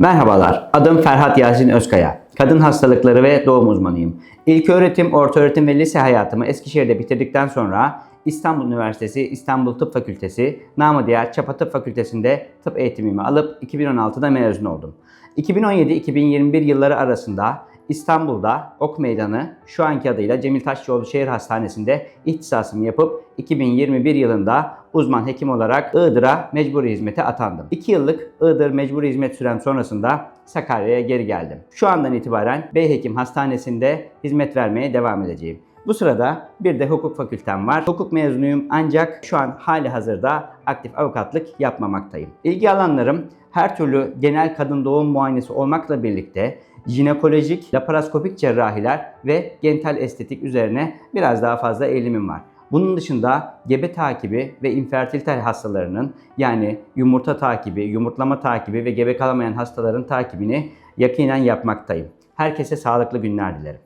Merhabalar, adım Ferhat Yasin Özkaya. Kadın hastalıkları ve doğum uzmanıyım. İlk öğretim, orta öğretim ve lise hayatımı Eskişehir'de bitirdikten sonra İstanbul Üniversitesi İstanbul Tıp Fakültesi, namı diğer Çapa Tıp Fakültesi'nde tıp eğitimimi alıp 2016'da mezun oldum. 2017-2021 yılları arasında İstanbul'da Ok Meydanı, şu anki adıyla Cemil Taşçıoğlu Şehir Hastanesi'nde ihtisasımı yapıp 2021 yılında uzman hekim olarak Iğdır'a mecburi hizmete atandım. 2 yıllık Iğdır mecburi hizmet sürem sonrasında Sakarya'ya geri geldim. Şu andan itibaren Beyhekim Hastanesi'nde hizmet vermeye devam edeceğim. Bu sırada bir de hukuk fakültem var. Hukuk mezunuyum ancak şu an hali hazırda aktif avukatlık yapmamaktayım. İlgi alanlarım her türlü genel kadın doğum muayenesi olmakla birlikte jinekolojik, laparoskopik cerrahiler ve gental estetik üzerine biraz daha fazla eğilimim var. Bunun dışında gebe takibi ve infertilite hastalarının yani yumurta takibi, yumurtlama takibi ve gebe kalamayan hastaların takibini yakinen yapmaktayım. Herkese sağlıklı günler dilerim.